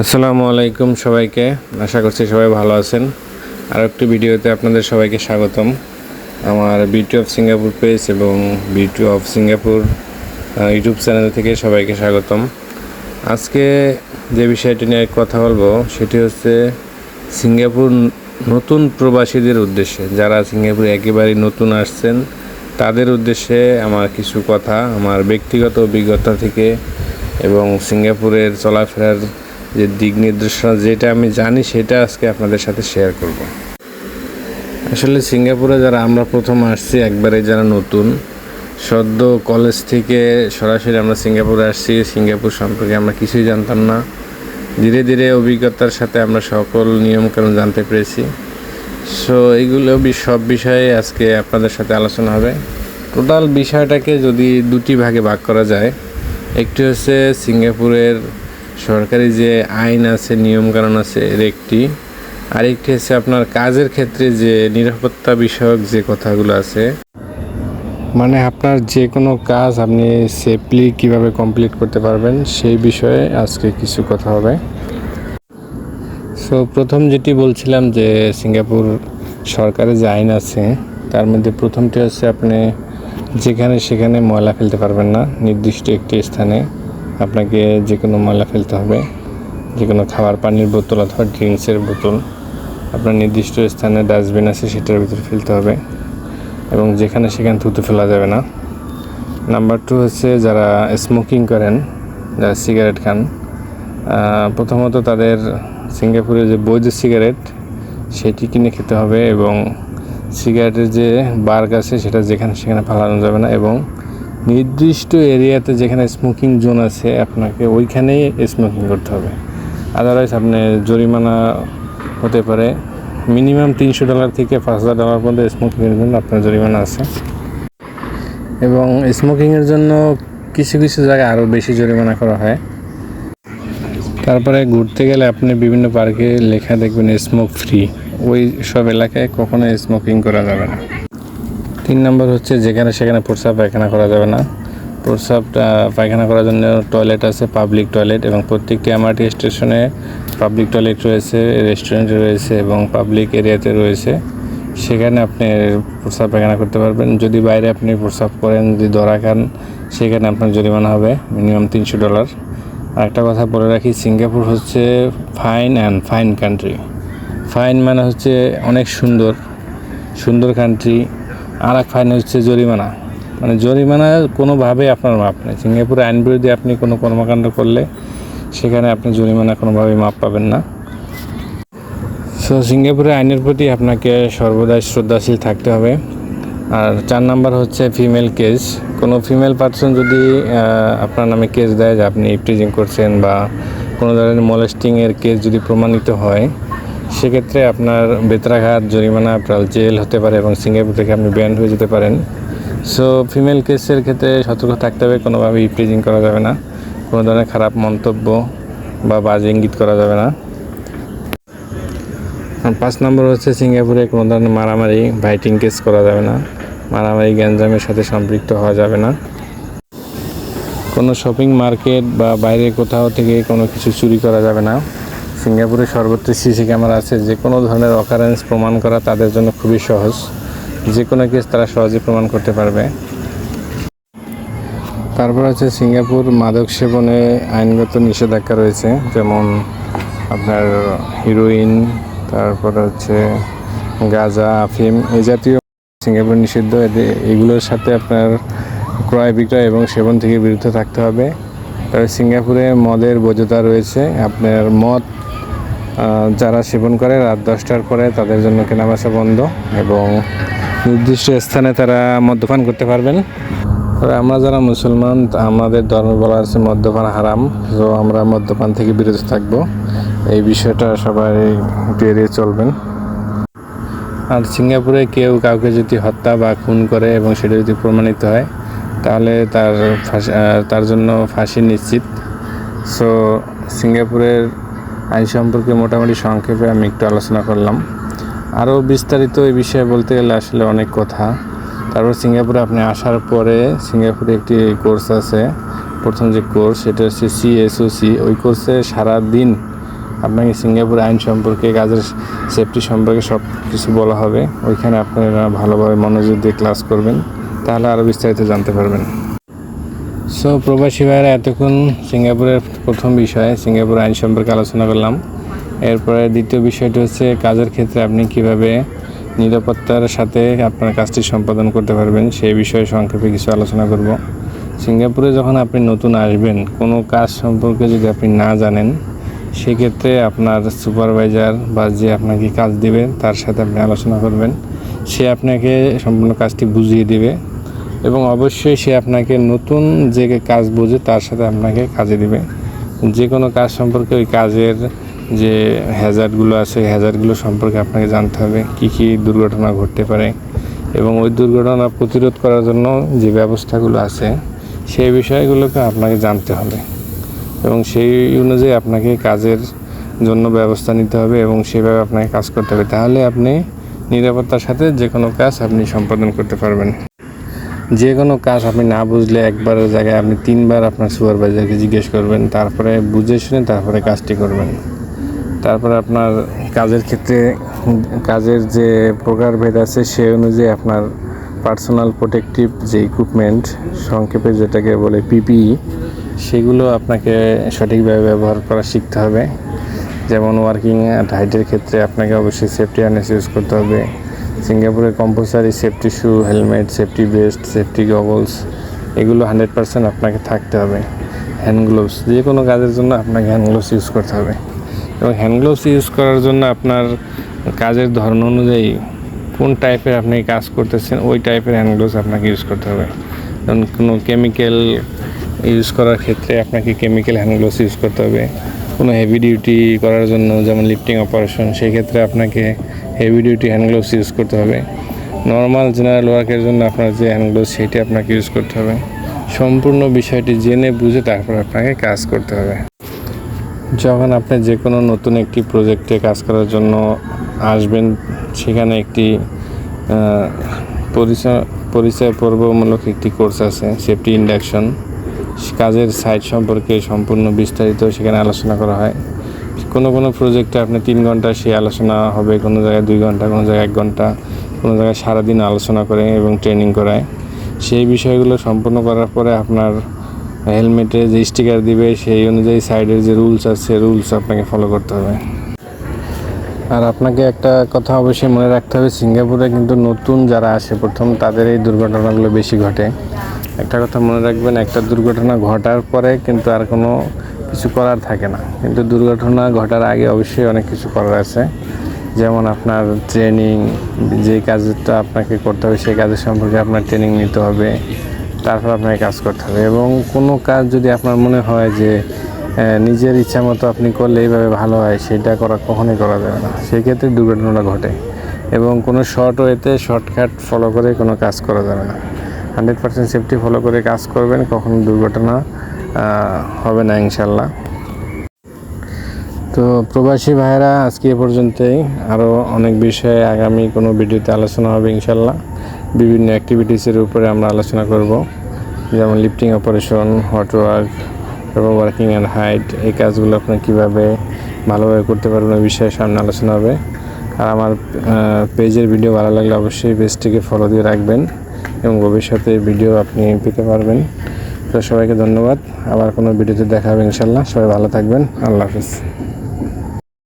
আসসালামু আলাইকুম সবাইকে। আশা করছি সবাই ভালো আছেন। আর একটি ভিডিওতে আপনাদের সবাইকে স্বাগতম। আমার বিউটি অফ সিঙ্গাপুর পেজ এবং beauty of Singapore YouTube channel থেকে সবাইকে স্বাগতম। আজকে যে বিষয়টি নিয়ে কথা বলব, সেটি হচ্ছে সিঙ্গাপুর নতুন প্রবাসীদের উদ্দেশ্যে। যারা সিঙ্গাপুরে একেবারেই নতুন আসছেন, তাদের উদ্দেশ্যে আমার কিছু কথা, আমার ব্যক্তিগত অভিজ্ঞতা থেকে এবং সিঙ্গাপুরের চলাফেরার যে দিক নির্দেশনা যেটা আমি জানি সেটা আজকে আপনাদের সাথে শেয়ার করব। আসলে সিঙ্গাপুরে যারা আমরা প্রথম আসছি, একবারে যারা নতুন, সদ্য কলেজ থেকে সরাসরি আমরা সিঙ্গাপুরে আসছি। সিঙ্গাপুর সম্পর্কে আমরা কিছুই জানতাম না। ধীরে ধীরে অভিজ্ঞতার সাথে আমরা সকল নিয়মকানুন জানতে পেরেছি। সো এইগুলো সব বিষয়ে আজকে আপনাদের সাথে আলোচনা হবে। টোটাল বিষয়টাকে যদি দুটি ভাগে ভাগ করা যায়, একটি হচ্ছে সিঙ্গাপুরের সরকারি যে আইন আছে, নিয়মকানুন আছে, এর একটি। আরেকটি হচ্ছে আপনার কাজের ক্ষেত্রে যে নিরাপত্তা বিষয়ক যে কথাগুলো আছে মানে আপনার যে কোনো কাজ আপনি সেফলি কীভাবে কমপ্লিট করতে পারবেন, সেই বিষয়ে আজকে কিছু কথা হবে। সো প্রথম যেটি বলছিলাম যে সিঙ্গাপুর সরকারের যে আইন আছে, তার মধ্যে প্রথমটি হচ্ছে আপনি যেখানে সেখানে ময়লা ফেলতে পারবেন না, নির্দিষ্ট একটি স্থানে। আপনাকে যে কোনো ময়লা ফেলতে হবে, যে কোনো খাবার, পানির বোতল অথবা ড্রিঙ্কসের বোতল আপনার নির্দিষ্ট স্থানে ডাস্টবিন আছে সেটার ভিতরে ফেলতে হবে এবং যেখানে সেখানে থুতু ফেলা যাবে না। নাম্বার টু হচ্ছে যারা স্মোকিং করেন, যারা সিগারেট খান প্রথমত তাদের সিঙ্গাপুরে যে বৈধ সিগারেট সেটি কিনে খেতে হবে এবং সিগারেটের যে বার্গ আছে সেটা যেখানে সেখানে ফালানো যাবে না এবং নির্দিষ্ট এরিয়াতে যেখানে স্মোকিং জোন আছে, আপনাকে ওইখানেই স্মোকিং করতে হবে। আদারওয়াইজ আপনি জরিমানা হতে পারে। মিনিমাম তিনশো ডলার থেকে পাঁচ হাজার ডলার পর্যন্ত স্মোকিংয়ের জন্য আপনার জরিমানা আছে। এবং স্মোকিংয়ের জন্য কিছু কিছু জায়গায় আরও বেশি জরিমানা করা হয়। তারপরে ঘুরতে গেলে আপনি বিভিন্ন পার্কে লেখা দেখবেন স্মোক ফ্রি ওই সব এলাকায় কখনো স্মোকিং করা যাবে না। তিন নম্বর হচ্ছে যেখানে সেখানে প্রস্রাব পায়খানা করা যাবে না। প্রস্রাবটা পায়খানা করার জন্য টয়লেট আছে পাবলিক টয়লেট এবং প্রত্যেকটি এমআরটি স্টেশনে পাবলিক টয়লেট রয়েছে রেস্টুরেন্ট রয়েছে এবং পাবলিক এরিয়াতে রয়েছে। সেখানে আপনি প্রস্রাব পায়খানা করতে পারবেন। যদি বাইরে আপনি প্রস্রাব করেন, যদি ধরা খান, সেখানে আপনার জরিমানা হবে মিনিমাম তিনশো ডলার আরেকটা কথা বলে রাখি, সিঙ্গাপুর হচ্ছে fine and fine country fine মানে হচ্ছে অনেক সুন্দর সুন্দর কান্ট্রি আর এক ফাইন হচ্ছে জরিমানা। মানে জরিমানা কোনোভাবে আপনার মাপ নেই। সিঙ্গাপুরে আইন বিরোধী আপনি কোনো কর্মকাণ্ড করলে সেখানে আপনি জরিমানা কোনোভাবেই মাপ পাবেন না। সো সিঙ্গাপুরের আইনের প্রতি আপনাকে সর্বদাই শ্রদ্ধাশীল থাকতে হবে। আর চার নাম্বার হচ্ছে ফিমেল কেস। কোনো ফিমেল পার্সন যদি আপনার নামে কেস দেয় যে আপনি ইপটিজিং করছেন বা কোনো ধরনের মলেস্টিংয়ের কেস যদি প্রমাণিত হয় সেক্ষেত্রে আপনার বেতরাঘাত, জরিমানা আপনার জেল হতে পারে এবং সিঙ্গাপুর থেকে আপনি ব্যান্ড হয়ে যেতে পারেন। সো ফিমেল কেসের ক্ষেত্রে সতর্ক থাকতে হবে কোনোভাবে ইপটিজিং করা যাবে না। কোনো ধরনের খারাপ মন্তব্য বা বাজে ইঙ্গিত করা যাবে না। পাঁচ নম্বর হচ্ছে, সিঙ্গাপুরে কোনো ধরনের মারামারি ভাইটিং কেস করা যাবে না। মারামারি, গ্যাঞ্জামের সাথে সম্পৃক্ত হওয়া যাবে না। কোনো শপিং মার্কেট বা বাইরে কোথাও থেকে কোনো কিছু চুরি করা যাবে না। সিঙ্গাপুরে সর্বত্র সিসি ক্যামেরা আছে, যে কোনো ধরনের অকারেন্স প্রমাণ করা তাদের জন্য খুবই সহজ। যে কোনো কেস তারা সহজে প্রমাণ করতে পারবে। তারপর হচ্ছে সিঙ্গাপুর মাদক সেবনে আইনগত নিষেধাজ্ঞা রয়েছে, যেমন আপনার হিরোইন তারপর হচ্ছে গাঁজা, আফিম এই জাতীয় সিঙ্গাপুর নিষিদ্ধ। এগুলোর সাথে আপনার ক্রয় বিক্রয় এবং সেবন থেকে বিরত থাকতে হবে। তবে সিঙ্গাপুরে মদের বৈধতা রয়েছে, আপনার মদ যারা সেবন করে, রাত দশটার পরে তাদের জন্য কেনাবেচা বন্ধ এবং নির্দিষ্ট স্থানে তারা মদ্যপান করতে পারবেন। তবে আমরা যারা মুসলমান আমাদের ধর্ম বলা আছে মদ্যপান হারাম। তো আমরা মদ্যপান থেকে বিরত থাকব। এই বিষয়টা সবাই এড়িয়ে চলবেন। আর সিঙ্গাপুরে কেউ কাউকে যদি হত্যা বা খুন করে এবং সেটা যদি প্রমাণিত হয়, তাহলে তার ফাঁসি তার জন্য ফাঁসি নিশ্চিত। সো সিঙ্গাপুরের আইন সম্পর্কে মোটামুটি সংক্ষেপে আমি একটু আলোচনা করলাম। আরও বিস্তারিত এই বিষয়ে বলতে গেলে আসলে অনেক কথা। তারপর সিঙ্গাপুরে আপনি আসার পরে সিঙ্গাপুরে একটি কোর্স আছে। প্রথম যে কোর্স, সেটা হচ্ছে সিএসওসি ওই কোর্সে সারা দিন আপনাকে সিঙ্গাপুর আইন সম্পর্কে, কাজের সেফটি সম্পর্কে সব কিছু বলা হবে। ওইখানে আপনারা ভালোভাবে মনোযোগ দিয়ে ক্লাস করবেন। তাহলে আরও বিস্তারিত জানতে পারবেন। সো প্রবাসী ভাইরা, এতক্ষণ সিঙ্গাপুরের প্রথম বিষয়, সিঙ্গাপুর আইন সম্পর্কে আলোচনা করলাম। এরপরে দ্বিতীয় বিষয়টি হচ্ছে, কাজের ক্ষেত্রে আপনি কীভাবে নিরাপত্তার সাথে আপনার কাজটি সম্পাদন করতে পারবেন, সেই বিষয়ে সংক্ষেপে কিছু আলোচনা করব। সিঙ্গাপুরে যখন আপনি নতুন আসবেন, কোনো কাজ সম্পর্কে যদি আপনি না জানেন, সেক্ষেত্রে আপনার সুপারভাইজার বা যে আপনাকে কাজ দিবে, তার সাথে আপনি আলোচনা করবেন। সে আপনাকে সম্পূর্ণ কাজটি বুঝিয়ে দিবে। এবং অবশ্যই সে আপনাকে নতুন যে কাজ বোঝে তার সাথে আপনাকে কাজে দিবে। যে কোনো কাজ সম্পর্কে ওই কাজের যে হ্যাজার্ডগুলো আছে হ্যাজার্ডগুলো সম্পর্কে আপনাকে জানতে হবে, কী কী দুর্ঘটনা ঘটতে পারে। এবং ওই দুর্ঘটনা প্রতিরোধ করার জন্য যে ব্যবস্থাগুলো আছে, সেই বিষয়গুলোকে আপনাকে জানতে হবে। এবং সেই অনুযায়ী আপনাকে কাজের জন্য ব্যবস্থা নিতে হবে এবং সেভাবে আপনাকে কাজ করতে হবে। তাহলে আপনি নিরাপত্তার সাথে যে কোনো কাজ আপনি সম্পাদন করতে পারবেন। যে কোনো কাজ আপনি না বুঝলে একবারের জায়গায় আপনি তিনবার আপনার সুপারভাইজারকে জিজ্ঞেস করবেন, তারপরে বুঝে শুনে তারপরে কাজটি করবেন। তারপরে আপনার কাজের ক্ষেত্রে কাজের যে প্রকারভেদ আছে সে অনুযায়ী আপনার পার্সোনাল প্রোটেকটিভ যে ইকুইপমেন্ট সংক্ষেপে যেটাকে বলে পিপিই সেগুলো আপনাকে সঠিকভাবে ব্যবহার করা শিখতে হবে। যেমন ওয়ার্কিং হাইটের ক্ষেত্রে আপনাকে অবশ্যই সেফটি হার্নেস ইউজ করতে হবে। সিঙ্গাপুরের compulsory safety shoe helmet safety vest safety goggles এগুলো হান্ড্রেড পার্সেন্ট আপনাকে থাকতে হবে। হ্যান্ড গ্লোভস যে কোনো কাজের জন্য আপনাকে হ্যান্ড গ্লোভস ইউজ করতে হবে। এবং হ্যান্ড গ্লোভস ইউজ করার জন্য আপনার কাজের ধরন অনুযায়ী কোন টাইপের আপনি কাজ করতেছেন, ওই টাইপের হ্যান্ড গ্লোভস আপনাকে ইউজ করতে হবে। যেমন কোনো কেমিক্যাল ইউজ করার ক্ষেত্রে আপনাকে কেমিক্যাল হ্যান্ড গ্লোভস ইউজ করতে হবে। কোনো হেভি ডিউটি করার জন্য, যেমন লিফটিং অপারেশন সেই ক্ষেত্রে আপনাকে heavy duty hand gloves use করতে হবে। নর্মাল জেনারেল ওয়ার্কের জন্য আপনার যে হ্যান্ড গ্লোভস সেটি আপনাকে ইউজ করতে হবে। সম্পূর্ণ বিষয়টি জেনে বুঝে তারপর আপনাকে কাজ করতে হবে। যখন আপনি যে কোনো নতুন একটি প্রজেক্টে কাজ করার জন্য আসবেন, সেখানে একটি পরিচয় পরিচয় পর্বমূলক একটি কোর্স আছে সেফটি ইন্ডাকশন কাজের সাইট সম্পর্কে সম্পূর্ণ বিস্তারিত সেখানে আলোচনা করা হয়। কোনো কোনো প্রজেক্টে আপনি তিন ঘণ্টা সেই আলোচনা হবে, কোনো জায়গায় দুই ঘণ্টা, কোনো জায়গায় এক ঘণ্টা, কোনো জায়গায় সারাদিন আলোচনা করে এবং ট্রেনিং করায়। সেই বিষয়গুলো সম্পূর্ণ করার পরে আপনার হেলমেটে যে স্টিকার দিবে, সেই অনুযায়ী সাইডের যে রুলস আছে রুলস আপনাকে ফলো করতে হবে। আর আপনাকে একটা কথা অবশ্যই মনে রাখতে হবে, সিঙ্গাপুরে কিন্তু নতুন যারা আসে, প্রথম তাদের এই দুর্ঘটনাগুলো বেশি ঘটে। একটা কথা মনে রাখবেন, একটা দুর্ঘটনা ঘটার পরে কিন্তু আর কোনো কিছু করার থাকে না। কিন্তু দুর্ঘটনা ঘটার আগে অবশ্যই অনেক কিছু করার আছে। যেমন আপনার ট্রেনিং যে কাজটা আপনাকে করতে হবে সেই কাজের সম্পর্কে আপনার ট্রেনিং নিতে হবে। তারপর আপনাকে কাজ করতে হবে। এবং কোনো কাজ যদি আপনার মনে হয় যে নিজের ইচ্ছা মতো আপনি করলে এইভাবে ভালো হয়, সেটা করা কখনোই করা যাবে না। সেই ক্ষেত্রে দুর্ঘটনাটা ঘটে। এবং কোনো শর্ট ওয়েতে শর্টকাট ফলো করে কোনো কাজ করা যাবে না। হান্ড্রেড পার্সেন্ট সেফটি ফলো করে কাজ করবেন, কখনো দুর্ঘটনা হবে না ইনশাল্লাহ তো প্রবাসী ভাইয়েরা, আজকে এ পর্যন্তই। আরও অনেক বিষয়ে আগামী কোনো ভিডিওতে আলোচনা হবে ইনশাল্লাহ বিভিন্ন অ্যাক্টিভিটিসের উপরে আমরা আলোচনা করব। যেমন লিফটিং অপারেশন হট ওয়ার্ক এবং ওয়ার্কিং অ্যান্ড হাইট এই কাজগুলো আপনার কীভাবে ভালোভাবে করতে পারবেন ওই বিষয়ে সামনে আলোচনা হবে। আর আমার পেজের ভিডিও ভালো লাগলে অবশ্যই পেজটিকে ফলো দিয়ে রাখবেন এবং ভবিষ্যতে ভিডিও আপনি পেতে পারবেন। তো সবাইকে ধন্যবাদ। আবার কোনো ভিডিওতে দেখা হবে ইনশাল্লাহ। সবাই ভালো থাকবেন। আল্লাহ হাফিজ।